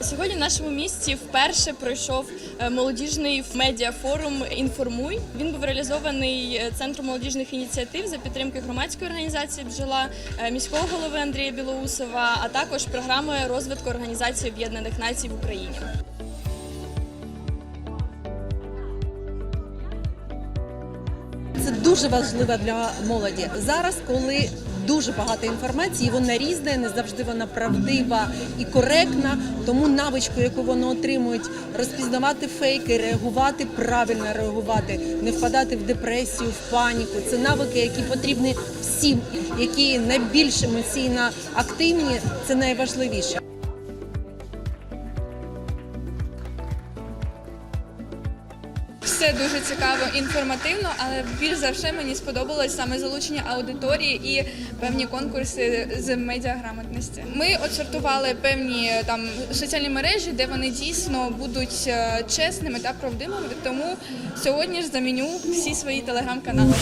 Сьогодні в нашому місті вперше пройшов е, молодіжний медіафорум Інформуй. Він був реалізований е, центром молодіжних ініціатив за підтримки громадської організації Бджола е, міського голови Андрія Білоусова, а також програми розвитку Організації Об'єднаних Націй в Україні. Це дуже важливо для молоді зараз, коли дуже багато інформації, вона різна, не завжди вона правдива і коректна. Тому навичку, яку вони отримують, розпізнавати фейки, реагувати правильно реагувати, не впадати в депресію, в паніку. Це навики, які потрібні всім, які найбільш емоційно активні. Це найважливіше. Все дуже цікаво, інформативно, але більш за все мені сподобалось саме залучення аудиторії і певні конкурси з медіаграмотності. Ми отсортували певні там соціальні мережі, де вони дійсно будуть е, чесними та правдивими. Тому сьогодні ж заміню всі свої телеграм-канали.